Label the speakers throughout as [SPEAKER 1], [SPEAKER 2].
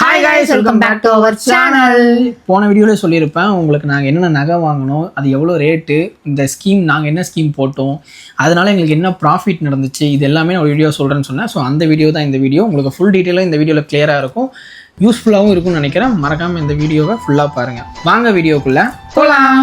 [SPEAKER 1] Hi guys welcome back to our channel
[SPEAKER 2] போன வீடியோவில் சொல்லியிருப்பேன் உங்களுக்கு நாங்கள் என்னென்ன நகை வாங்கினோம் அது எவ்வளோ ரேட்டு இந்த ஸ்கீம் நாங்கள் என்ன ஸ்கீம் போட்டோம் அதனால எங்களுக்கு என்ன ப்ராஃபிட் நடந்துச்சு இது எல்லாமே நான் ஒரு வீடியோ சொல்கிறேன்னு சொன்னேன். ஸோ அந்த வீடியோ தான் இந்த வீடியோ உங்களுக்கு ஃபுல் டீட்டெயிலாக இந்த வீடியோவில் கிளியராக இருக்கும். யூஸ்ஃபுல்லாகவும் இருக்கும்னு நினைக்கிறேன். மறக்காமல் இந்த வீடியோவை ஃபுல்லாக பாருங்கள் வாங்க வீடியோக்குள்ளே
[SPEAKER 1] போலாம்.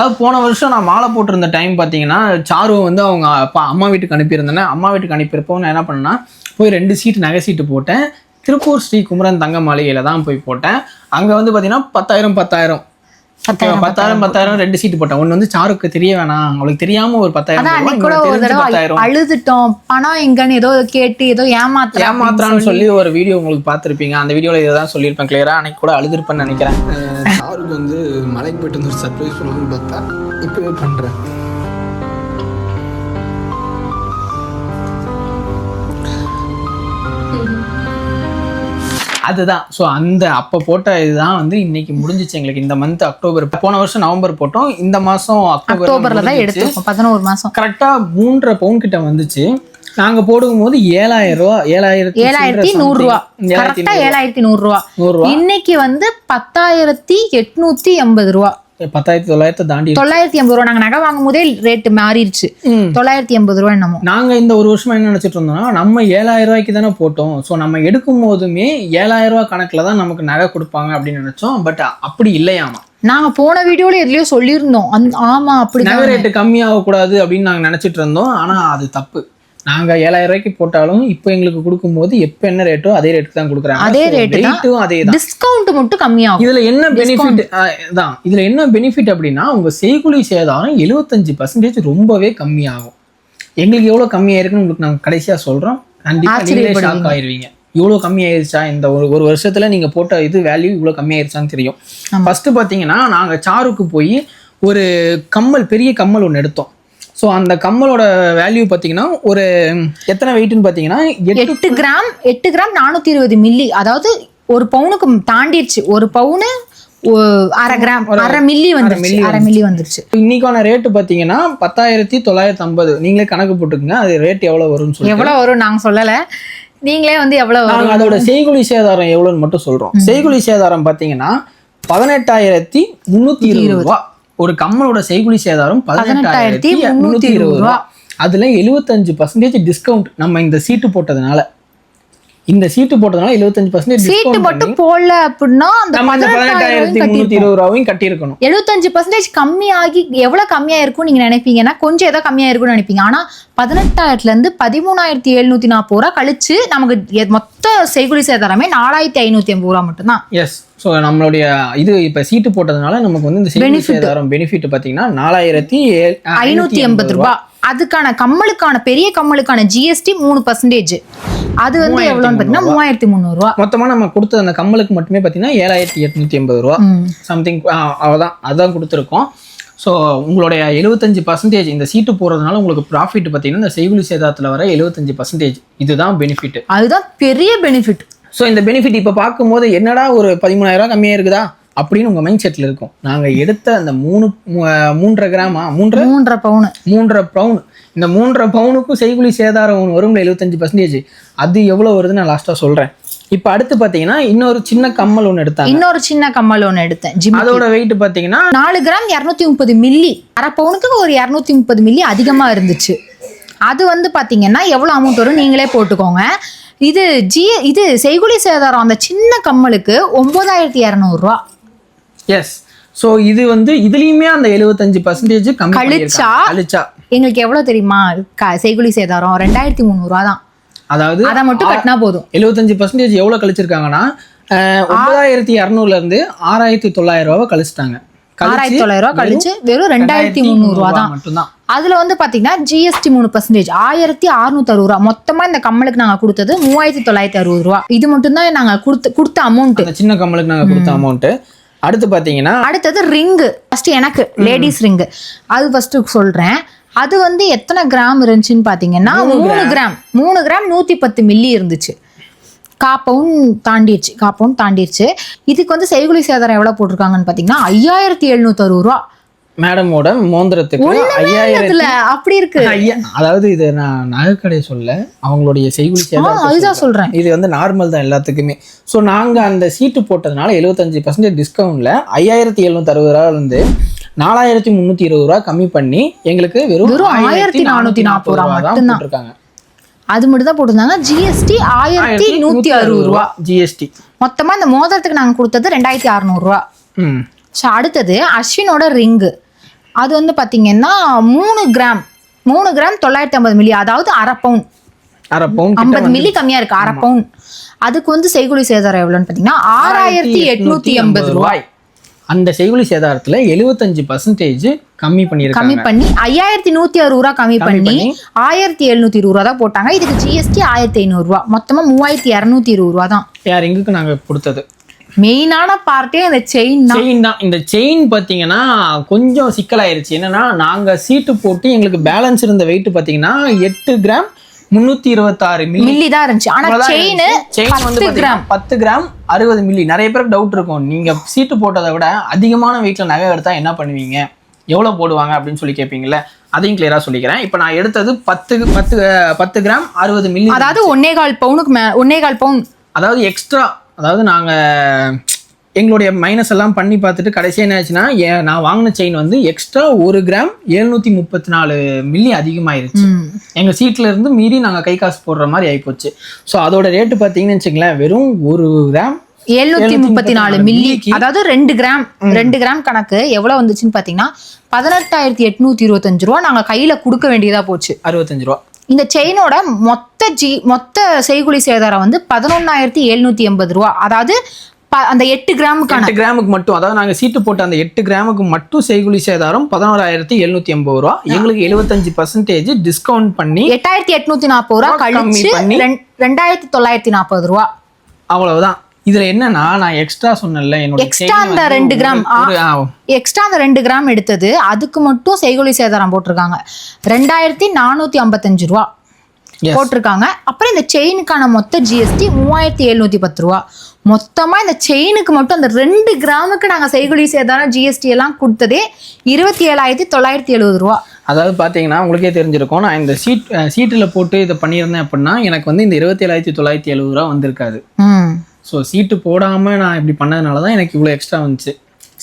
[SPEAKER 2] அது போன வருஷம் நான் மாலை போட்டிருந்த டைம் பார்த்தீங்கன்னா சாருவை வந்து அவங்க அப்பா அம்மா வீட்டுக்கு அனுப்பியிருந்தேன். அம்மா வீட்டுக்கு அனுப்பியிருப்போ நான் என்ன பண்ணேன்னா போய் ரெண்டு சீட்டு நகை சீட்டு போட்டேன். திருப்பூர் ஸ்ரீ குமரன் தங்க மாளிகையில் தான் போய் போட்டேன். அங்கே வந்து பார்த்தீங்கன்னா பத்தாயிரம் பத்தாயிரம்.
[SPEAKER 1] பத்தாயிரம்,
[SPEAKER 2] பத்தாயிரம் ரெண்டு சீட்டு போட்டேன். ஒன்று வந்து சாருக்கு தெரிய வேணாம். அவளுக்கு தெரியாம ஒரு பத்தாயிரம்
[SPEAKER 1] அழுதுட்டோம். பணம் எங்கன்னு ஏதோ கேட்டு ஏதோ ஏமாத்த
[SPEAKER 2] ஏமாத்துறான்னு சொல்லி. ஒரு வீடியோ உங்களுக்கு பார்த்துருப்பீங்க. அந்த வீடியோவில் இதை தான் சொல்லியிருப்பேன். கிளியரா அன்னைக்கு கூட அழுதுருப்பேன்னு நினைக்கிறேன். சாருக்கு வந்து மலைக்கு போயிட்டு வந்து ஒரு சர்ப்ரைஸ் பண்ணணும்னு பார்த்தா இப்போவே பண்ணுறேன் அதுதான். ஸோ அந்த அப்போ போட்ட இதுதான் வந்து இன்னைக்கு முடிஞ்சிச்சு எங்களுக்கு. இந்த மந்த் அக்டோபர் போன வருஷம் நவம்பர் போட்டோம். இந்த மாதம்
[SPEAKER 1] அக்டோபர்ல தான் எடுத்திருக்கோம். பதினோரு மாசம்.
[SPEAKER 2] கரெக்டாக மூன்றரை பவுன் கிட்ட வந்துச்சு. நாங்கள் போடும்போது ஏழாயிரம் ரூபா ஏழாயிரத்தி
[SPEAKER 1] ஏழாயிரத்தி நூறு ரூபா.
[SPEAKER 2] ஏழாயிரத்தி
[SPEAKER 1] கரெக்டா ஏழாயிரத்தி நூறு ரூபா.
[SPEAKER 2] நூறு ரூபா.
[SPEAKER 1] இன்னைக்கு வந்து பத்தாயிரத்தி எட்நூத்தி எண்பது ரூபா.
[SPEAKER 2] பத்தாயிரத்தி தொள்ளாயிரத்தை தாண்டி.
[SPEAKER 1] தொள்ளாயிரத்தி எண்பது ரூபா. நாங்க நகை வாங்கும் போதே ரேட்டு மாறிடுச்சு. தொள்ளாயிரத்தி எண்பது ரூபா என்னமோ.
[SPEAKER 2] நாங்க இந்த ஒரு வருஷமா என்ன நினைச்சிட்டு இருந்தோம்னா நம்ம ஏழாயிரம் ரூபாய்க்கு தானே போட்டோம். ஸோ நம்ம எடுக்கும் போதுமே ஏழாயிரம் ரூபாய் கணக்குல தான் நமக்கு நகை கொடுப்பாங்க அப்படின்னு நினைச்சோம். பட் அப்படி இல்லையாமா.
[SPEAKER 1] நாங்க போன வீடியோல எதுலயோ சொல்லியிருந்தோம். ஆமா அப்படி
[SPEAKER 2] நகை ரேட்டு கம்மியாக கூடாது அப்படின்னு நாங்க நினைச்சிட்டு இருந்தோம். ஆனா அது தப்பு. நாங்க ஏழாயிரம் ரூபாய்க்கு போட்டாலும் இப்போ எங்களுக்கு கொடுக்கும்போது எப்போ என்ன ரேட்டோ அதே ரேட்டுக்கு தான் கொடுக்குறாங்க.
[SPEAKER 1] அதே.
[SPEAKER 2] ரேட்டும் அதே தான்.
[SPEAKER 1] டிஸ்கவுண்ட் மட்டும் கம்மியாகும்.
[SPEAKER 2] இதுல என்ன பெனிஃபிட் தான் இதுல என்ன பெனிஃபிட் அப்படின்னா உங்க செய்குலி சேதாரம் எழுபத்தஞ்சு பர்சன்டேஜ் ரொம்பவே கம்மியாகும். எங்களுக்கு எவ்வளவு கம்மியாயிருக்குன்னு உங்களுக்கு நாங்க கடைசியா சொல்றோம். கண்டிப்பா நீங்களே ஷாக் ஆயிருவீங்க. இவ்வளவு கம்மியாயிருச்சா? இந்த ஒரு ஒரு வருஷத்துல நீங்க போட்ட இது வேல்யூ இவ்வளவு கம்மியாயிருச்சான்னு தெரியும். ஃபர்ஸ்ட் பாத்தீங்கன்னா நாங்க சாருக்கு போய் ஒரு கம்மல் பெரிய கம்மல் ஒன்று எடுத்தோம். ஸோ அந்த கம்மலோட வேல்யூ பார்த்தீங்கன்னா ஒரு எத்தனை வெயிட்னு பார்த்தீங்கன்னா எட்டு
[SPEAKER 1] கிராம் எட்டு கிராம் நானூத்தி இருபது மில்லி அதாவது ஒரு பவுனுக்கு தாண்டிடுச்சு ஒரு பவுனு அரை கிராம். அரை மில்லி வந்துருச்சு. அரை மில்லி வந்துருச்சு.
[SPEAKER 2] இன்னைக்கான ரேட்டு பார்த்தீங்கன்னா பத்தாயிரத்தி தொள்ளாயிரத்தி ஐம்பது. நீங்களே கணக்கு போட்டுக்கங்க. அது ரேட் எவ்வளோ வரும்னு சொல்லி
[SPEAKER 1] எவ்வளவு வரும்? நாங்க சொல்லல. நீங்களே வந்து எவ்வளவு வரும்?
[SPEAKER 2] நாங்கள் அதோட செய்குலி சேதாரம் எவ்வளோன்னு மட்டும் சொல்றோம். செய்குலி சேதாரம் பார்த்தீங்கன்னா பதினெட்டாயிரத்தி முந்நூற்றி இருபது ரூபா. ஒரு கம்மலோட செய்குலி சேதாரம் பதினெட்டாயிரத்தி முந்நூற்றி இருபது ரூபா. அதுல எழுபத்தஞ்சு பர்சன்டேஜ் டிஸ்கவுண்ட் நம்ம இந்த சீட்டு போட்டதுனால. இந்த சீட்டு போட்டதுனால எழுபத்தஞ்சு பர்சன்டேஜ்
[SPEAKER 1] சீட்டு மட்டும் போடல அப்படின்னா அந்த
[SPEAKER 2] பதினெட்டாயிரத்தி முந்நூற்றி இருபது ரூபாயும் கட்டியிருக்கணும்.
[SPEAKER 1] எழுபத்தஞ்சு பர்சன்டேஜ் கம்மியாகி எவ்வளவு கம்மியா இருக்கும் நீங்க நினைப்பீங்கன்னா கொஞ்சம் ஏதோ கம்மியா இருக்கும்னு நினைப்பீங்க. ஆனா பதினெட்டாயிரத்துல இருந்து பதிமூணாயிரத்தி எழுநூத்தி நாற்பது ரூபா கழிச்சு நமக்கு மொத்த செய்குலி சேதாரமே நாலாயிரத்தி ஐநூத்தி ஐம்பது ரூபா மட்டும்தான்.
[SPEAKER 2] எஸ் ஸோ நம்மளுடைய இது இப்போ சீட்டு போட்டதுனால நமக்கு வந்து இந்த செய்குலி சேதாரம் பெனிஃபிட் பார்த்தீங்கன்னா நாலாயிரத்தி
[SPEAKER 1] ஐநூத்தி எண்பது ரூபாய் அதுக்கான கம்மலுக்கான பெரிய கம்மலுக்கான ஜிஎஸ்டி மூணு பர்சன்டேஜ் அது வந்து எவ்வளோன்னு பார்த்தீங்கன்னா மூவாயிரத்தி முந்நூறு ரூபா.
[SPEAKER 2] மொத்தமா நம்ம கொடுத்த அந்த கம்மலுக்கு மட்டுமே பார்த்தீங்கன்னா ஏழாயிரத்தி எட்நூத்தி எண்பது ரூபா. சம்திங் அவ்வளோதான் அதான் கொடுத்துருக்கோம். ஸோ உங்களுடைய எழுபத்தஞ்சு பர்சன்டேஜ் இந்த சீட்டு போடுறதுனால உங்களுக்கு ப்ராஃபிட் பார்த்தீங்கன்னா இந்த செய்குலி சேதாரத்தில் வர எழுபத்தஞ்சு பர்சன்டேஜ் இதுதான் பெனிஃபிட்
[SPEAKER 1] அதுதான் பெரிய பெனிஃபிட்
[SPEAKER 2] ஸோ இந்த பெனிஃபிட் இப்போ பார்க்கும்போது என்னடா ஒரு பதிமூணாயிரம் ரூபாய் கம்மியாக இருக்குதா? அப்படின்னு உங்கள் மைண்ட் செட்டில் இருக்கும். நாங்கள் எடுத்த அந்த மூணு மூன்றரை கிராமா? மூன்றரை?
[SPEAKER 1] மூன்றரை பவுனு.
[SPEAKER 2] மூன்றரை பவுன். இந்த மூன்றரை பவுனுக்கும் செய்குலி சேதாரம் ஒன்று வரும்ல எழுபத்தஞ்சு பர்சன்டேஜ் அது எவ்வளோ வருதுன்னு நான் லாஸ்ட்டாக சொல்கிறேன் இப்போ அடுத்து பார்த்தீங்கன்னா இன்னொரு சின்ன கம்மல் ஒன்று எடுத்தாங்க.
[SPEAKER 1] இன்னொரு சின்ன கம்மல் ஒன்று எடுத்தேன். ஜிம்
[SPEAKER 2] அதோட வெயிட் பார்த்தீங்கன்னா
[SPEAKER 1] நாலு கிராம் இரநூத்தி முப்பது மில்லி அரை பவுனுக்கு ஒரு இரநூத்தி முப்பது மில்லி அதிகமா இருந்துச்சு. அது வந்து பாத்தீங்கன்னா எவ்வளவு அமௌண்ட் வரும் நீங்களே போட்டுக்கோங்க. இது ஜி இது செய்குலி சேதாரம் அந்த சின்ன கம்மலுக்கு ஒன்பதாயிரத்தி இரநூறுவா.
[SPEAKER 2] எஸ் ஸோ இது வந்து இதுலயுமே அந்த எழுபத்தஞ்சு பர்சன்டேஜ்
[SPEAKER 1] கழிச்சா?
[SPEAKER 2] கழிச்சா.
[SPEAKER 1] எங்களுக்கு எவ்வளவு தெரியுமா? க- செய்குலி சேதாரம் ரெண்டாயிரத்தி முந்நூறுவா தான்.
[SPEAKER 2] அதாவது
[SPEAKER 1] அதை மட்டும் கட்டினா போதும்.
[SPEAKER 2] எழுபத்தஞ்சு பர்சன்டேஜ் எவ்வளோ கழிச்சிருக்காங்கன்னா ஒன்பதாயிரத்தி இரநூறுல இருந்து ஆறாயிரத்தி தொள்ளாயிரம் ரூபாவை கழிச்சிட்டாங்க.
[SPEAKER 1] ஆறாயிரத்தி தொள்ளாயிரம் ரூபா கழிச்சு வெறும் ரெண்டாயிரத்தி முந்நூறுவா தான்.
[SPEAKER 2] மட்டும்தான்.
[SPEAKER 1] அதுல வந்து பாத்தீங்கன்னா ஜிஎஸ்டி மூணு பர்சன்டேஜ் ஆயிரத்தி அறுநூத்தி அறுபது ரூபா. மொத்தமா இந்த கம்மலுக்கு நாங்க கொடுத்தது மூவாயிரத்தி தொள்ளாயிரத்தி அறுபது ரூபா. இது மட்டும் தான் நாங்க கொடுத்த கொடுத்த அமௌண்ட்
[SPEAKER 2] சின்ன கம்மலுக்கு நாங்கள் கொடுத்த அமௌண்ட்டு அடுத்து பார்த்தீங்கன்னா
[SPEAKER 1] அடுத்தது ரிங்கு ஃபர்ஸ்ட் எனக்கு லேடிஸ் ரிங்கு அது ஃபர்ஸ்ட் சொல்றேன். அது வந்து எத்தனை கிராம் இருந்துச்சுன்னு பாத்தீங்கன்னா மூணு கிராம் மூணு கிராம் நூத்தி பத்து மில்லி இருந்துச்சு கா பவுன் தாண்டிடுச்சு கா பவுன் தாண்டிடுச்சு இதுக்கு வந்து செய்குலி சேதாரம் எவ்வளவு போட்டிருக்காங்கன்னு பாத்தீங்கன்னா ஐயாயிரத்தி எழுநூத்தி அறுபது ரூபா.
[SPEAKER 2] மேடமோட மோந்திரத்துக்கு ஐயாயிரம்
[SPEAKER 1] இதுல அப்படி இருக்கு.
[SPEAKER 2] அதாவது இது நான் நகைக்கடை சொல்ல அவங்களுடைய செய்குலி
[SPEAKER 1] அதுதான் சொல்றேன்.
[SPEAKER 2] இது வந்து நார்மல் தான் எல்லாத்துக்குமே. ஸோ நாங்கள் அந்த சீட்டு போட்டதுனால எழுபத்தஞ்சு பர்சன்டேஜ் டிஸ்கவுண்ட்ல ஐயாயிரத்தி எழுநூத்தி அறுபது ரூபா இருந்து நாலாயிரத்தி முந்நூற்றி இருபது ரூபா கம்மி பண்ணி எங்களுக்கு வெறும் ஆயிரத்தி நானூற்றி நாற்பது ரூபா தான். போட்டிருக்காங்க.
[SPEAKER 1] அது மட்டும் தான் போட்டிருந்தாங்க. ஜிஎஸ்டி ஆயிரத்தி நூத்தி அறுபது ரூபா.
[SPEAKER 2] ஜிஎஸ்டி
[SPEAKER 1] மொத்தமா இந்த மோதிரத்துக்கு நாங்க கொடுத்தது ரெண்டாயிரத்தி அறுநூறு ரூபா. ஸோ அடுத்தது அஸ்வினோட ரிங்கு. அது வந்து பாத்தீங்கன்னா மூணு கிராம் மூணு கிராம் தொள்ளாயிரத்தி ஐம்பது மில்லி அதாவது அரை பவுன்.
[SPEAKER 2] அரை பவுன்
[SPEAKER 1] ஐம்பது மில்லி கம்மியா இருக்கு அரை பவுன். அதுக்கு வந்து செய்குலி சேதாரம் எவ்வளோன்னு பாத்தீங்கன்னா ஆறாயிரத்தி எட்நூத்தி எண்பது ரூபா
[SPEAKER 2] ரூபாய். அந்த செய்குலி சேதாரத்துல எழுபத்தஞ்சு பர்சன்டேஜ் கம்மி பண்ணியிருக்காங்க.
[SPEAKER 1] கம்மி பண்ணி ஐயாயிரத்தி நூத்தி அறுபது ரூபா கம்மி பண்ணி ஆயிரத்தி எழுநூத்தி இருபது ரூபா தான் போட்டாங்க. இதுக்கு ஜிஎஸ்டி ஆயிரத்தி ஐநூறு ரூபா மொத்தமா மூவாயிரத்தி இரநூத்தி இருபது ரூபா தான்.
[SPEAKER 2] யார் எங்குக்கு நாங்க கொடுத்தது.
[SPEAKER 1] மெயினான பார்ட்டே அந்த செயின்
[SPEAKER 2] செயின் தான். இந்த செயின் பார்த்தீங்கன்னா கொஞ்சம் சிக்கலாயிருச்சு. என்னன்னா நாங்க சீட்டு போட்டு எங்களுக்கு பேலன்ஸ் இருந்த வெயிட் பார்த்தீங்கன்னா எட்டு கிராம் முந்நூற்றி இருபத்தாறு மில்லி
[SPEAKER 1] தான் இருந்துச்சு. ஆனா செயின்
[SPEAKER 2] செயின் வந்து
[SPEAKER 1] கிராம்
[SPEAKER 2] பத்து கிராம் அறுபது மில்லி நிறைய பேருக்கு டவுட் இருக்கும். நீங்க சீட்டு போட்டதை விட அதிகமான வெயிட்ல நகை எடுத்தா என்ன பண்ணுவீங்க? எவ்வளவு போடுவாங்க அப்படின்னு சொல்லி கேட்பீங்கல்ல அதையும் கிளியரா சொல்லிக்கிறேன். இப்போ நான் எடுத்தது பத்து பத்து பத்து கிராம் அறுபது மில்லி
[SPEAKER 1] அதாவது ஒன்னே கால் பவுனுக்கு மே ஒன்னே கால் பவுன்.
[SPEAKER 2] அதாவது எக்ஸ்ட்ரா அதாவது நாங்க எங்களுடைய மைனஸ் எல்லாம் பண்ணி பார்த்துட்டு கடைசியா என்ன ஆச்சுன்னா நான் வாங்கின செயின் வந்து எக்ஸ்ட்ரா ஒரு கிராம் எழுநூத்தி முப்பத்தி நாலு மில்லி அதிகமாயிருச்சு. எங்க சீட்ல இருந்து மீறி நாங்க கை காசு போடுற மாதிரி ஆயிப்போச்சு. ஸோ அதோட ரேட்டு பார்த்தீங்கன்னு வச்சுங்களேன் வெறும் ஒரு கிராம்
[SPEAKER 1] எழுநூத்தி முப்பத்தி நாலு மில்லி அதாவது ரெண்டு கிராம் ரெண்டு கிராம் கணக்கு எவ்வளவு வந்துச்சுன்னு பாத்தீங்கன்னா பதினெட்டாயிரத்தி எட்நூத்தி இருபத்தஞ்சு ரூபா நாங்க கையில கொடுக்க வேண்டியதா போச்சு.
[SPEAKER 2] அறுபத்தஞ்சு ரூபா.
[SPEAKER 1] இந்த செயினோட மொத்த ஜி மொத்த செய்குலி சேதாரம் வந்து பதினொன்னாயிரத்தி எழுநூத்தி எண்பது ரூபா. அதாவது அந்த எட்டு கிராமுக்கான.
[SPEAKER 2] எட்டு கிராமுக்கு மட்டும். அதாவது நாங்க சீட்டு போட்ட அந்த எட்டு கிராமுக்கு மட்டும் செய்குலி சேதாரம் பதினோராயிரத்தி எழுநூத்தி எண்பது ரூபா. எங்களுக்கு எழுபத்தஞ்சு பர்சன்டேஜ் டிஸ்கவுண்ட் பண்ணி
[SPEAKER 1] எட்டாயிரத்தி எட்நூத்தி நாற்பது ரூபா
[SPEAKER 2] கம்மி
[SPEAKER 1] கழிச்சு
[SPEAKER 2] பண்ணி.
[SPEAKER 1] ரெண்- ரெண்டாயிரத்தி தொள்ளாயிரத்தி நாற்பது ரூபா.
[SPEAKER 2] அவ்வளவுதான். இதுல என்னன்னா நான் எக்ஸ்ட்ரா சொன்னேன்ல என்னோட chain
[SPEAKER 1] அந்த ரெண்டு கிராம், எக்ஸ்ட்ரா அந்த ரெண்டு கிராம் எடுத்தது. அதுக்கு மட்டும் செய்குலி சேதாரம் போட்டிருக்காங்க. ரெண்டாயிரத்தி நானூத்தி ஐம்பத்தஞ்சு ரூபா. போட்டிருக்காங்க. அப்புறம் இந்த செயினுக்கான மொத்த ஜிஎஸ்டி மூவாயிரத்தி எழுநூத்தி பத்து ரூபா. மொத்தமா இந்த செயினுக்கு மட்டும் அந்த ரெண்டு கிராமுக்கு நாங்க செய்குலி சேதாரம் ஜிஎஸ்டி எல்லாம் கொடுத்ததே இருபத்தி ஏழாயிரத்தி தொள்ளாயிரத்தி எழுபது ரூபா.
[SPEAKER 2] அதாவது பாத்தீங்கன்னா உங்களுக்கே தெரிஞ்சிருக்கும் நான் இந்த சீட் சீட்டில் போட்டு இதை பண்ணியிருந்தேன் அப்படின்னா எனக்கு வந்து இந்த இருபத்தி ஏழாயிரத்தி தொள்ளாயிரத்தி எழுபது ரூபா வந்திருக்காது. ஸோ சீட்டு போடாம நான் இப்படி பண்ணதுனால தான் எனக்கு இவ்வளோ எக்ஸ்ட்ரா வந்துச்சு.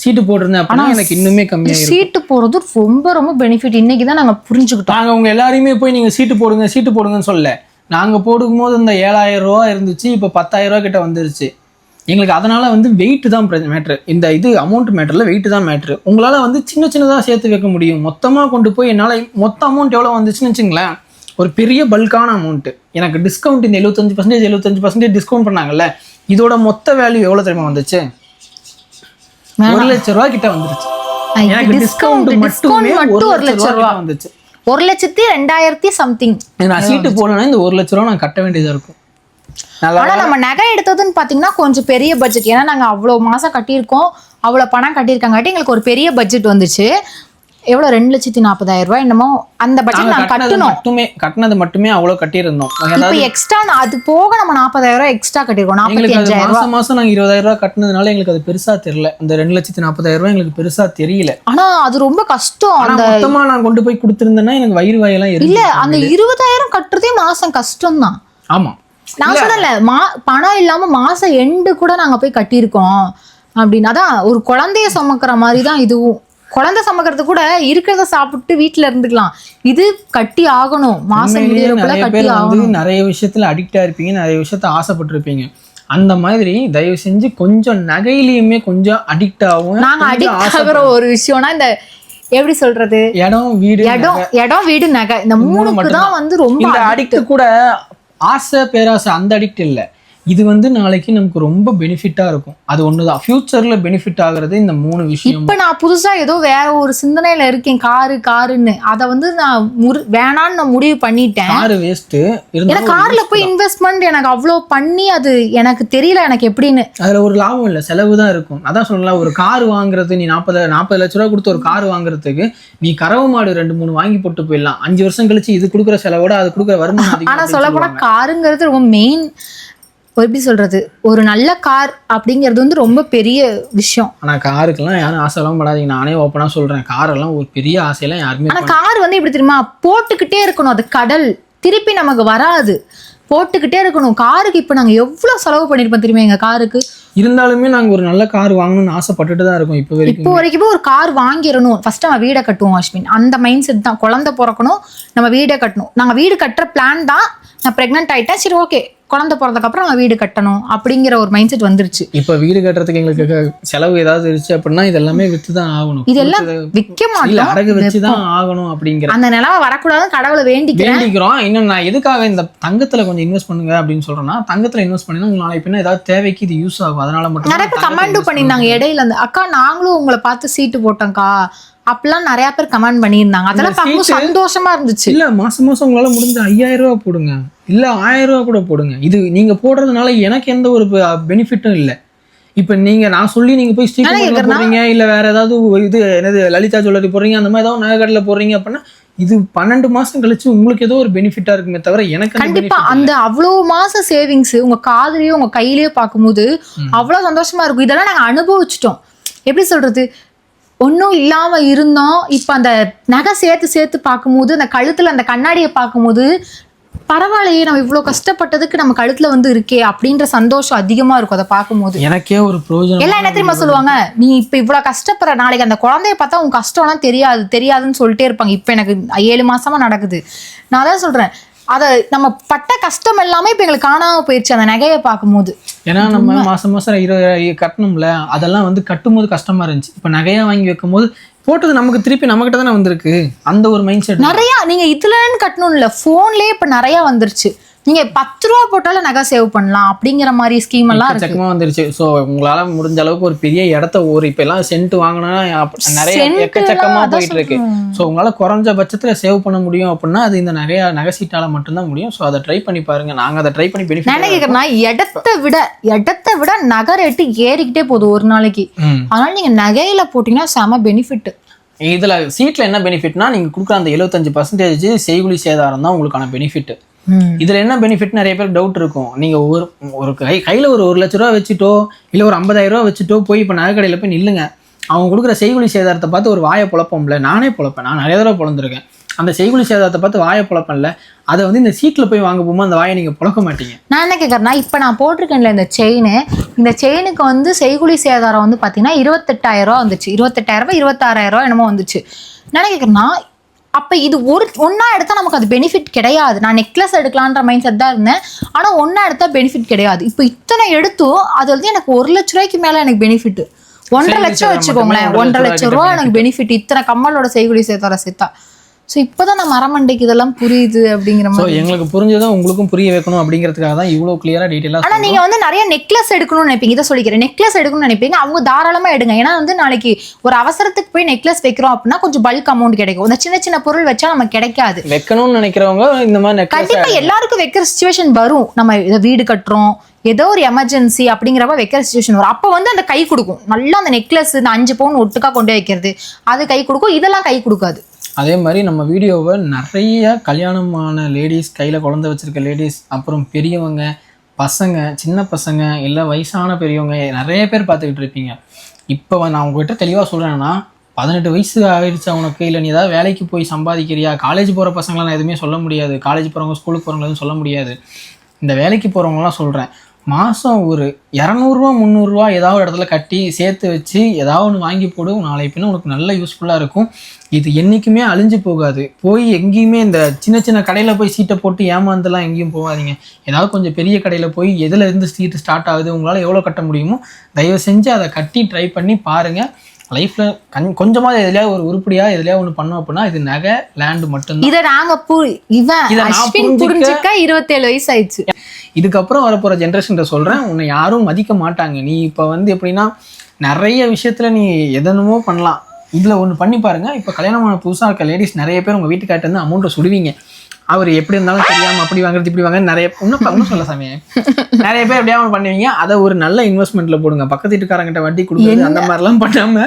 [SPEAKER 2] சீட்டு போட்டிருந்தேன் அப்படின்னா எனக்கு இன்னுமே கம்மியாக
[SPEAKER 1] சீட்டு போறது ரொம்ப ரொம்ப பெனிஃபிட் இன்னைக்கு தான் நாங்க புரிஞ்சுக்கிட்டோம்.
[SPEAKER 2] நாங்கள் உங்க எல்லாரையுமே போய் நீங்கள் சீட்டு போடுங்க சீட்டு போடுங்கன்னு சொல்ல நாங்கள் போடும்போது இந்த ஏழாயிரம் ரூபா இருந்துச்சு இப்போ பத்தாயிரம் ரூபா கிட்ட வந்துருச்சு. எங்களுக்கு அதனால வந்து வெயிட் தான் மேட்ரு இந்த இது அமௌண்ட் மேட்டரில் வெயிட் தான் மேட்ரு உங்களால் வந்து சின்ன சின்னதாக சேர்த்து வைக்க முடியும். மொத்தமாக கொண்டு போய் என்னால் மொத்த அமௌண்ட் எவ்வளோ வந்துச்சுன்னு வச்சுங்களேன் ஒரு பெரிய பல்கான அமௌண்ட்டு எனக்கு டிஸ்கவுண்ட் இந்த எழுபத்தஞ்சு பர்சன்டேஜ் எழுபத்தஞ்சு பர்சன்டேஜ் டிஸ்கவுண்ட் பண்ணாங்கல்ல இதோட மொத்த வேல்யூ எவ்வளோ தெரியுமா வந்துச்சு? ஒரு லட்ச ரூபா கிட்ட வந்துருச்சு. டிஸ்கவுண்ட் மட்டுமே ஒரு
[SPEAKER 1] ஒரு
[SPEAKER 2] லட்ச
[SPEAKER 1] லட்சம்
[SPEAKER 2] ரூபா. வந்துச்சு.
[SPEAKER 1] ஒரு லட்சத்தி ரெண்டாயிரத்தி சம்திங்
[SPEAKER 2] நான் சீட்டு போடலன்னா இந்த ஒரு லட்ச ரூபா நான் கட்ட வேண்டியதா இருக்கும்.
[SPEAKER 1] ஆனா நம்ம நகை எடுத்ததுன்னு பாத்தீங்கன்னா கொஞ்சம் பெரிய பட்ஜெட் ஏன்னா நாங்க அவ்வளவு மாசம் கட்டியிருக்கோம். அவ்வளவு பணம் கட்டியிருக்காங்காட்டி எங்களுக்கு ஒரு பெரிய பட்ஜெட் வந்துச்சு. எவ்வளவு? ரெண்டு லட்சத்தி நாற்பதாயிரம் ரூபாய் என்னமோ அந்த பட்ஜெட்
[SPEAKER 2] நாங்க
[SPEAKER 1] நாங்க
[SPEAKER 2] கட்டினது
[SPEAKER 1] கட்டணும்.
[SPEAKER 2] மட்டுமே கட்டினது மட்டுமே அவ்வளவு கட்டியிருந்தோம்.
[SPEAKER 1] இப்ப எக்ஸ்ட்ரா அது போக நம்ம நாற்பதாயிரம் ரூபாய் எக்ஸ்ட்ரா கட்டியிருக்கோம். நாற்பத்தி அஞ்சாயிரம் ரூபாய்.
[SPEAKER 2] மாசம் மாசம் நாங்க இருபதாயிரம் ரூபாய் கட்டினதுனால எங்களுக்கு அது பெருசா தெரியல. அந்த ரெண்டு லட்சத்தி நாற்பதாயிரம் ரூபாய் எங்களுக்கு பெருசா தெரியல.
[SPEAKER 1] ஆனா அது ரொம்ப கஷ்டம். அந்த
[SPEAKER 2] மொத்தமா நான் கொண்டு போய் கொடுத்திருந்தேன்னா எனக்கு வயிறு வாயெல்லாம்
[SPEAKER 1] இல்ல அந்த இருபதாயிரம் கட்டுறதே மாசம் கஷ்டம் தான்
[SPEAKER 2] ஆமா.
[SPEAKER 1] நான் சொன்னல மா பணம் இல்லாம மாசம் எண்டு கூட நாங்க போய் கட்டியிருக்கோம். அப்படின்னு. அதான் ஒரு குழந்தைய சுமக்கிற மாதிரி தான் இதுவும். குழந்தை சுமக்கிறது கூட இருக்கிறத சாப்பிட்டு வீட்ல இருந்துக்கலாம். இது கட்டி ஆகணும். மாசம் கட்டி ஆகணும்.
[SPEAKER 2] நிறைய விஷயத்துல அடிக்டா இருப்பீங்க நிறைய விஷயத்த ஆசைப்பட்டிருப்பீங்க. அந்த மாதிரி தயவு செஞ்சு கொஞ்சம் நகையிலயுமே கொஞ்சம் அடிக்ட் ஆகும்
[SPEAKER 1] நாங்க அடிக்ட் ஆகுற ஒரு விஷயம்னா இந்த எப்படி சொல்றது?
[SPEAKER 2] இடம் வீடு
[SPEAKER 1] இடம் இடம் வீடு நகை. இந்த மூணுக்கு தான் வந்து ரொம்ப.
[SPEAKER 2] அடிக்ட் கூட ஆசை பேராசை அந்த அடிக்ட் இல்ல. இது வந்து நாளைக்கு நமக்கு ரொம்ப பெனிஃபிட்டாக இருக்கும். அது ஒன்று தான் ஃப்யூச்சரில் பெனிஃபிட் ஆகுறது இந்த மூணு விஷயம்.
[SPEAKER 1] இப்ப நான் புதுசா ஏதோ வேற ஒரு சிந்தனையில இருக்கேன். காரு காருன்னு. அத வந்து நான் முறு வேணான்னு நான் முடிவு பண்ணிட்டேன்.
[SPEAKER 2] காரு வேஸ்ட்டு
[SPEAKER 1] ஏன்னா கார்ல போய் இன்வெஸ்ட்மெண்ட் எனக்கு அவ்வளோ பண்ணி அது எனக்கு தெரியல எனக்கு எப்படின்னு.
[SPEAKER 2] அதில் ஒரு லாபம் இல்லை செலவு தான் இருக்கும். அதான் சொல்லல ஒரு கார் வாங்குறது நீ நாற்பது நாற்பது லட்ச ரூபா கொடுத்து ஒரு கார் வாங்குறதுக்கு நீ கறவை மாடு ரெண்டு மூணு வாங்கி போட்டு போயிடலாம். அஞ்சு வருஷம் கழிச்சு இது கொடுக்குற செலவோட அது கொடுக்குற வருமானம் அதிகம்
[SPEAKER 1] ஆனா
[SPEAKER 2] அப்படின்னு
[SPEAKER 1] சொல்ல போனா
[SPEAKER 2] சொல்லுவாங்க.
[SPEAKER 1] காருங்கிறது ரொம்ப மெயின் எப்படி சொல்றது? ஒரு நல்ல கார் அப்படிங்கிறது வந்து ரொம்ப பெரிய விஷயம்.
[SPEAKER 2] ஆனா காருக்கெல்லாம் யாரும் ஆசைலாம் படாதீங்க. நானே ஓப்பனாக சொல்றேன். காரெல்லாம் ஒரு பெரிய ஆசையெல்லாம் யாருமே
[SPEAKER 1] ஆனா கார் வந்து எப்படி தெரியுமா? போட்டுக்கிட்டே இருக்கணும். அது கடல். திருப்பி நமக்கு வராது. போட்டுக்கிட்டே இருக்கணும். காருக்கு இப்ப நாங்க எவ்வளவு செலவு பண்ணிருப்போம் தெரியுமா எங்க காருக்கு?
[SPEAKER 2] இருந்தாலுமே நாங்க ஒரு நல்ல கார் வாங்கணும்னு ஆசைப்பட்டுட்டு தான் இருக்கோம் இப்போ வரைக்கும்.
[SPEAKER 1] இப்போ வரைக்கும் ஒரு கார் வாங்கிடணும். ஃபர்ஸ்ட் நம்ம வீடை கட்டுவோம் அஸ்வின். அந்த மைண்ட் செட் தான். குழந்தை பிறக்கணும் நம்ம வீடை கட்டணும். நாங்க வீடு கட்டுற பிளான் தான். நான் பிரெக்னென்ட் ஆயிட்டேன். சரி ஓகே குழந்தை பிறந்ததுக்கு அப்புறம் நம்ம வீடு கட்டணும் அப்படிங்கிற ஒரு மைண்ட் செட் வந்துருச்சு.
[SPEAKER 2] இப்போ வீடு கட்டுறதுக்கு எங்களுக்கு செலவு ஏதாவது இருந்துச்சு அப்படின்னா இதெல்லாமே வித்து தான் ஆகணும்.
[SPEAKER 1] இதெல்லாம் விற்க
[SPEAKER 2] இல்ல அடகு
[SPEAKER 1] மாட்டோம்
[SPEAKER 2] வச்சு தான் ஆகணும் அப்படிங்கிற
[SPEAKER 1] அந்த நிலவை வரக்கூடாதுன்னு கடவுளை வேண்டிக்கிறேன்.
[SPEAKER 2] வேண்டிக்கிறோம். இன்னும் நான் எதுக்காக இந்த தங்கத்துல கொஞ்சம் இன்வெஸ்ட் பண்ணுங்க அப்படின்னு சொல்றேன்னா தங்கத்துல இன்வெஸ்ட் பண்ணினா உங்களுக்கு நாளைக்கு பின்ன ஏதாவது தேவைக்கு இது யூஸ் ஆகும். அதனால மட்டும்
[SPEAKER 1] நிறைய பேர் கமெண்டும் பண்ணியிருந்தாங்க. இடையில இருந்து அக்கா நாங்களும் உங்களை பார்த்து சீட்டு போட்டோம்க்கா. அப்படிலாம் நிறைய பேர் கமெண்ட் பண்ணியிருந்தாங்க. அதெல்லாம் பார்க்கும்போது சந்தோஷமா இருந்துச்சு.
[SPEAKER 2] இல்ல மாசம் மாசம் உங்களால முடிஞ்ச ஐயாயிரம் ரூபாய் போடுங்க. இல்ல ஆயிரம் ரூபாய் கூட போடுங்க. இது நீங்க போடுறதுனால எனக்கு எந்த ஒரு பெனிஃபிட்டும் இல்ல. இப்ப நீங்க நான் சொல்லி நீங்க போய்
[SPEAKER 1] கேக்குறேன்னா-
[SPEAKER 2] போடுறீங்க இல்ல வேற ஏதாவது இது என்னது லலிதா ஜுவல்லரி போடுறீங்க அந்த மாதிரி ஏதாவது நகைக்கடையில போடுறீங்க அப்படின்னா இது பன்னெண்டு மாசம் கழிச்சு உங்களுக்கு ஏதோ ஒரு பெனிஃபிட்டா இருக்குமே தவிர எனக்கு
[SPEAKER 1] கண்டிப்பா அந்த அவ்வளவு மாசம் சேவிங்ஸ் உங்க காதுலயோ உங்க கையிலயோ பார்க்கும்போது அவ்வளவு சந்தோஷமா இருக்கும். இதெல்லாம் நாங்க அனுபவிச்சிட்டோம். எப்படி சொல்றது? ஒன்றும் இல்லாம இருந்தோம் இப்ப அந்த நகை சேர்த்து சேர்த்து பார்க்கும்போது அந்த கழுத்துல அந்த கண்ணாடியை பார்க்கும்போது பரவாயில்லையே நம்ம இவ்வளவு கஷ்டப்பட்டதுக்கு நம்ம கழுத்துல வந்து இருக்கே அப்படின்ற சந்தோஷம் அதிகமா இருக்கும் அதை பார்க்கும்போது.
[SPEAKER 2] எனக்கே ஒரு பிரயோஜனம்
[SPEAKER 1] எல்லாம் என்ன தெரியுமா சொல்லுவாங்க? நீ இப்ப இவ்வளவு கஷ்டப்படுற நாளைக்கு அந்த குழந்தைய பார்த்தா உன் கஷ்டம்லாம் தெரியாது தெரியாதுன்னு சொல்லிட்டே இருப்பாங்க. இப்ப எனக்கு ஏழு மாசமா நடக்குது. நான் அதான் சொல்றேன். அத நம்ம பட்ட கஷ்டம் எல்லாமே இப்ப எங்களுக்கு காணாம போயிடுச்சு அந்த நகையை பார்க்கும்போது.
[SPEAKER 2] ஏன்னா நம்ம மாசம் மாசம் இருபது கட்டணும்ல. அதெல்லாம் வந்து கட்டும்போது கஷ்டமா இருந்துச்சு. இப்ப நகையா வாங்கி வைக்கும் போது போட்டது நமக்கு திருப்பி நம்மகிட்ட தானே வந்திருக்கு? அந்த ஒரு மைண்ட் செட்
[SPEAKER 1] நிறைய நீங்க இதுலன்னு கட்டணும் இல்ல போன்லயே இப்ப நிறைய வந்துருச்சு. நீங்க பத்து ரூபா போட்டாலும் நகை சேவ் பண்ணலாம் அப்படிங்கிற மாதிரி ஸ்கீம் எல்லாம் இருக்கு.
[SPEAKER 2] வந்துருச்சு. ஸோ உங்களால முடிஞ்ச அளவுக்கு ஒரு பெரிய இடத்த ஒரு இப்ப எல்லாம் சென்ட் வாங்கினா நிறைய எக்கச்சக்கமா போயிட்டு இருக்கு. ஸோ உங்களால குறைஞ்ச பட்சத்துல சேவ் பண்ண முடியும் அப்படின்னா அது இந்த நிறைய நகை சீட்டால மட்டும்தான் முடியும். ஸோ அதை ட்ரை பண்ணி பாருங்க. நாங்க அதை ட்ரை பண்ணி
[SPEAKER 1] நான்
[SPEAKER 2] பெனிஃபிட்
[SPEAKER 1] இடத்தை விட இடத்தை விட நகை ரேட்டு ஏறிக்கிட்டே போகுது ஒரு நாளைக்கு. அதனால நீங்க நகையில போட்டீங்கன்னா செம பெனிஃபிட்
[SPEAKER 2] இதுல சீட்ல என்ன பெனிஃபிட்னா நீங்க கொடுக்குற அந்த எழுபத்தஞ்சு பர்சன்டேஜ் செய்குலி சேதாரம் தான் உங்களுக்கான பெனிஃபிட் இதுல என்ன பெனிஃபிட் நிறைய பேர் டவுட் இருக்கும். நீங்க ஒரு ஒரு கை கையில ஒரு ஒரு லட்ச ரூபா வச்சுட்டோ இல்ல ஒரு ஐம்பதாயிரம் ரூபா வச்சுட்டோ போய் இப்ப நகை கடையில போய் நில்லுங்க. அவங்க கொடுக்குற செய்குலி சேதாரத்தை பார்த்து ஒரு வாயை புழப்போம்ல நானே புழப்பேன் நான் நிறைய தடவை புலந்திருக்கேன். அந்த செய்குலி சேதாரத்தை பார்த்து வாயை புழப்பேன்ல அதை வந்து இந்த சீட்ல போய் வாங்க போகும்போது அந்த வாயை நீங்க புழக்க மாட்டீங்க.
[SPEAKER 1] நான் என்ன கேட்குறேன்னா இப்போ நான் போட்டிருக்கேன்ல இந்த செயின் இந்த செயினுக்கு வந்து செய்குலி சேதாரம் வந்து பார்த்தீங்கன்னா இருபத்தெட்டாயிரம் ரூபா வந்துச்சு. இருபத்தெட்டாயிரம் இருபத்தாறாயிரம் ரூபா என்னமோ வந்துச்சு. நான் என்ன கேட்குறேன்னா அப்போ இது ஒரு ஒன்றா எடுத்தால் நமக்கு அது பெனிஃபிட் கிடையாது. நான் நெக்லஸ் எடுக்கலான்ற மைண்ட் செட் தான் இருந்தேன். ஆனால் ஒன்றா எடுத்தால் பெனிஃபிட் கிடையாது. இப்போ இத்தனை எடுத்தும் அது வந்து எனக்கு ஒரு லட்ச ரூபாய்க்கு மேலே எனக்கு பெனிஃபிட் ஒன்றரை லட்சம் வச்சுக்கோங்களேன். ஒன்றரை லட்சம் ரூபா எனக்கு பெனிஃபிட் இத்தனை கம்மலோட செய்குலி சேதாரம் சேர்த்தா. ஸோ இப்போதான் நான் மரமண்டைக்கு இதெல்லாம் புரியுது அப்படிங்கிற மாதிரி.
[SPEAKER 2] எங்களுக்கு புரிஞ்சதான் உங்களுக்கும் புரிய வைக்கணும் அப்படிங்கிறதுக்காக தான் இவ்வளோ கிளியரா டீட்டெயிலாக
[SPEAKER 1] ஆனா நீங்க வந்து நிறைய நெக்லஸ் எடுக்கணும்னு நினைப்பீங்க. இதை சொல்லிக்கிறேன். நெக்லஸ் எடுக்கணும்னு நினைப்பீங்க. அவங்க தாராளமா எடுங்க. ஏன்னா வந்து நாளைக்கு ஒரு அவசரத்துக்கு போய் நெக்லஸ் வைக்கிறோம் அப்படின்னா கொஞ்சம் பல்க் அமௌண்ட் கிடைக்கும். இந்த சின்ன சின்ன பொருள் வச்சா நமக்கு கிடைக்காது.
[SPEAKER 2] வைக்கணும்னு நினைக்கிறவங்க இந்த மாதிரி நெக்லஸ்
[SPEAKER 1] கண்டிப்பா எல்லாருக்கும் வைக்கிற சுச்சுவேஷன் வரும். நம்ம இதை வீடு கட்டுறோம். ஏதோ ஒரு எமர்ஜென்சி அப்படிங்கிறப்ப வைக்கிற சுச்சுவேஷன் வரும். அப்போ வந்து அந்த கை கொடுக்கும். நல்லா அந்த நெக்லஸ் இந்த அஞ்சு பவுன் ஒட்டுக்கா கொண்டு வைக்கிறது. அது கை கொடுக்கும். இதெல்லாம் கை கொடுக்காது.
[SPEAKER 2] அதே மாதிரி நம்ம வீடியோவை நிறைய கல்யாணமான லேடிஸ் கையில் குழந்தை வச்சுருக்க லேடிஸ் அப்புறம் பெரியவங்க பசங்க சின்ன பசங்க இல்லை வயசான பெரியவங்க நிறைய பேர் பார்த்துக்கிட்டு இருப்பீங்க இப்போ நான் உங்ககிட்ட தெளிவாக சொல்கிறேன்னா பதினெட்டு வயசு ஆயிடுச்சா உனக்கு இல்லை நீ ஏதாவது வேலைக்கு போய் சம்பாதிக்கிறியா? காலேஜ் போகிற பசங்களாம் நான் எதுவுமே சொல்ல முடியாது. காலேஜ் போகிறவங்க ஸ்கூலுக்கு போகிறவங்க எதுவும் சொல்ல முடியாது. இந்த வேலைக்கு போகிறவங்களாம் சொல்கிறேன் மாதம் ஒரு இரநூறுவா முந்நூறுரூவா ஏதாவது இடத்துல கட்டி சேர்த்து வச்சு ஏதாவது ஒன்று வாங்கி போடு நாளை பின்ன உனக்கு நல்ல யூஸ்ஃபுல்லாக இருக்கும். இது என்றைக்குமே அழிஞ்சு போகாது. போய் எங்கேயுமே இந்த சின்ன சின்ன கடையில் போய் சீட்டை போட்டு ஏமாந்துலாம் எங்கேயும் போகாதீங்க. ஏதாவது கொஞ்சம் பெரிய கடையில் போய் எதில் இருந்து சீட்டு ஸ்டார்ட் ஆகுது உங்களால் எவ்வளோ கட்ட முடியுமோ தயவு செஞ்சு அதை கட்டி ட்ரை பண்ணி பாருங்கள் லைஃப்பில் கண் கொஞ்சமாக எதுலையாவது ஒரு உருப்படியாக எதுலையாவது ஒன்று பண்ணோம் அப்படின்னா இது நகை லேண்டு மட்டும்தான்.
[SPEAKER 1] இதை நாங்க பு இவன் அஸ்வின்
[SPEAKER 2] புரிஞ்சுக்க-
[SPEAKER 1] இருபத்தேழு வயசு ஆயிடுச்சு
[SPEAKER 2] இதுக்கப்புறம் வரப்போகிற ஜென்ரேஷன்கிட்ட சொல்கிறேன் உன்னை யாரும் மதிக்க மாட்டாங்க. நீ இப்போ வந்து எப்படின்னா நிறைய விஷயத்தில் நீ எதனுமோ பண்ணலாம். இதில் ஒன்று பண்ணி பாருங்க. இப்போ கல்யாணமான புதுசாக இருக்க லேடிஸ் நிறைய பேர் உங்கள் வீட்டுக்கார்ட்ட வந்து அமௌண்ட்டை சுடுவீங்க. அவர் எப்படி இருந்தாலும் தெரியாமல் அப்படி வாங்குறது இப்படி வாங்குறது நிறைய இன்னும் இன்னும் சொல்ல சாமி. நிறைய பேர் எப்படியா பண்ணுவீங்க. அதை ஒரு நல்ல இன்வெஸ்ட்மெண்ட்ல போடுங்க. பக்கத்து வீட்டுக்காரங்கிட்ட வட்டி கொடுக்குறது அந்த மாதிரிலாம் பண்ணாம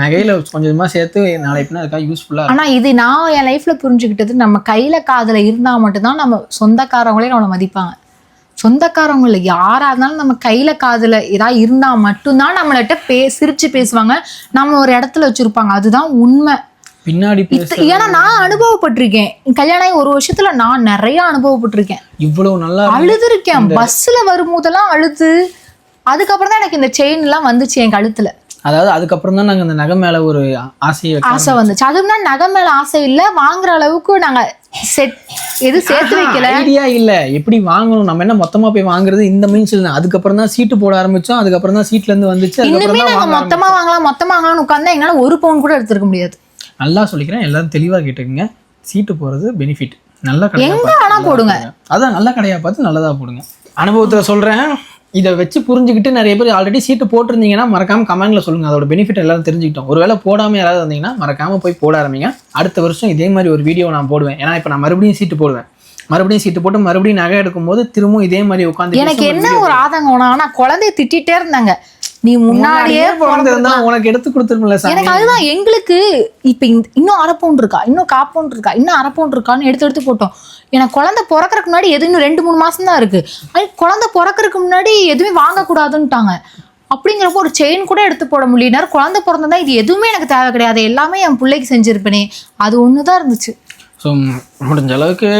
[SPEAKER 2] நகையில கொஞ்சம் கொஞ்சமாக சேர்த்து நாளை பின்னா அதுக்காக யூஸ்ஃபுல்லாக
[SPEAKER 1] ஆனா இது நான் என் லைஃப்ல புரிஞ்சுக்கிட்டது நம்ம கையில காதுல இருந்தா மட்டும்தான் நம்ம சொந்தக்காரங்களே நம்மளை மதிப்பாங்க. சொந்தக்காரங்கள யாரா இருந்தாலும் நம்ம கையில காதுல ஏதாவது இருந்தா மட்டும்தான் நம்மள்ட்ட பே சிரிச்சு பேசுவாங்க. நம்ம ஒரு இடத்துல வச்சிருப்பாங்க. அதுதான் உண்மை.
[SPEAKER 2] பின்னாடி
[SPEAKER 1] ஏன்னா நான் அனுபவப்பட்டிருக்கேன். கல்யாணம் ஆகி ஒரு வருஷத்துல நான் நிறைய அனுபவப்பட்டிருக்கேன்.
[SPEAKER 2] இவ்வளவு நல்லா
[SPEAKER 1] அழுதுருக்கேன். பஸ்ல வரும்போதெல்லாம் அழுது. அதுக்கப்புறம் தான் எனக்கு இந்த செயின் எல்லாம் வந்துச்சு என் கழுத்துல.
[SPEAKER 2] அதாவது அதுக்கப்புறம் தான் நாங்கள் அந்த நகை மேல ஒரு ஆசையை
[SPEAKER 1] ஆசை வந்துச்சு. அதுனா நகை மேல ஆசை இல்ல. வாங்குற அளவுக்கு நாங்க செட் எது சேர்த்து வைக்கல.
[SPEAKER 2] ஐடியா இல்ல. எப்படி வாங்கணும்? நம்ம என்ன மொத்தமா போய் வாங்குறது? இந்த மீன்ஸ் இல்லை. அதுக்கப்புறம் தான் சீட்டு போட ஆரம்பிச்சோம். அதுக்கப்புறம் தான் சீட்ல இருந்து வந்துச்சு.
[SPEAKER 1] இன்னுமே
[SPEAKER 2] அதுக்கப்புறம் தான்
[SPEAKER 1] நாங்க
[SPEAKER 2] வாங்க
[SPEAKER 1] மொத்தமா வாங்கலாம். மொத்தமா வாங்கலாம்னு உட்கார்ந்தா எங்களால ஒரு பவுன் கூட எடுத்துருக்க முடியாது.
[SPEAKER 2] நல்லா சொல்லிக்கிறேன். எல்லாரும் தெளிவா கேட்டுக்கங்க. சீட்டு போறது பெனிஃபிட் நல்ல கடையா
[SPEAKER 1] எங்க
[SPEAKER 2] பார்த்து
[SPEAKER 1] வேணா
[SPEAKER 2] நல்லா
[SPEAKER 1] போடுங்க.
[SPEAKER 2] அதான் நல்ல கடையா பார்த்து நல்லதா போடுங்க. அனுபவத்துல சொல்றேன். இதை வச்சு புரிஞ்சுக்கிட்டு நிறைய பேர் ஆல்ரெடி சீட்டு போட்டிருந்தீங்கன்னா மறக்காம கமெண்ட்ல சொல்லுங்க. அதோட பெனிஃபிட் எல்லாரும் தெரிஞ்சுக்கிட்டோம். ஒருவேளை போடாம யாராவது வந்தீங்கன்னா மறக்காம போய் போட ஆரம்பிங்க. அடுத்த வருஷம் இதே மாதிரி ஒரு வீடியோ நான் போடுவேன். ஏன்னா இப்போ நான் மறுபடியும் சீட்டு போடுவேன். மறுபடியும் சீட்டு போட்டு மறுபடியும் நகை எடுக்கும்போது திரும்பவும் இதே மாதிரி உட்காந்து
[SPEAKER 1] எனக்கு என்ன ஒரு ஆதங்கம்? ஆனா குழந்தைய திட்டிட்டே இருந்தாங்க. நீ முன்னாடியே
[SPEAKER 2] பிறந்திருந்தா உனக்கு எடுத்து கொடுத்துருமில்ல
[SPEAKER 1] எனக்கு அதுதான் எங்களுக்கு இப்ப இன்னும் அரை இருக்கா இன்னும் கா இருக்கா இன்னும் அரை இருக்கான்னு எடுத்து எடுத்து போட்டோம். எனக்கு குழந்தை பிறக்கறதுக்கு முன்னாடி எது இன்னும் ரெண்டு மூணு மாசம் தான் இருக்கு. அது குழந்தை பிறக்கறதுக்கு முன்னாடி எதுவுமே வாங்கக்கூடாதுன்ட்டாங்க. அப்படிங்கிறப்போ ஒரு செயின் கூட எடுத்து போட முடியல. குழந்தை பிறந்ததா இது எதுவுமே எனக்கு தேவை கிடையாது. எல்லாமே என் பிள்ளைக்கு செஞ்சிருப்பேனே. அது ஒண்ணுதான் இருந்துச்சு.
[SPEAKER 2] ஸோ முடிஞ்ச அளவுக்கு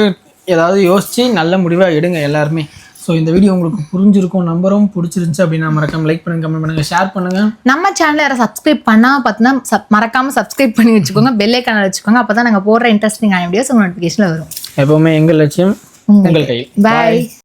[SPEAKER 2] ஏதாவது யோசிச்சு நல்ல முடிவாக எடுங்க எல்லாருமே. ஸோ இந்த வீடியோ உங்களுக்கு புரிஞ்சிருக்கும் நம்பரும் பிடிச்சிருந்துச்சு அப்படின்னா மறக்காம லைக் பண்ணுங்க கமெண்ட் பண்ணுங்க ஷேர் பண்ணுங்க.
[SPEAKER 1] நம்ம சேனலை யாரும் சப்ஸ்கிரைப் பண்ணாம பார்த்தீங்கன்னா மறக்காம சப்ஸ்கிரைப் பண்ணி வச்சுக்கோங்க பெல் ஐக்கான வச்சுக்கோங்க அப்பதான் நாங்க போடுற இன்ட்ரெஸ்டிங்கான வீடியோஸ் உங்க நோட்டிஃபிகேஷன்ல வரும்.
[SPEAKER 2] எப்பவுமே எங்கள் லட்சியம் உங்கள் கையில்
[SPEAKER 1] பாய்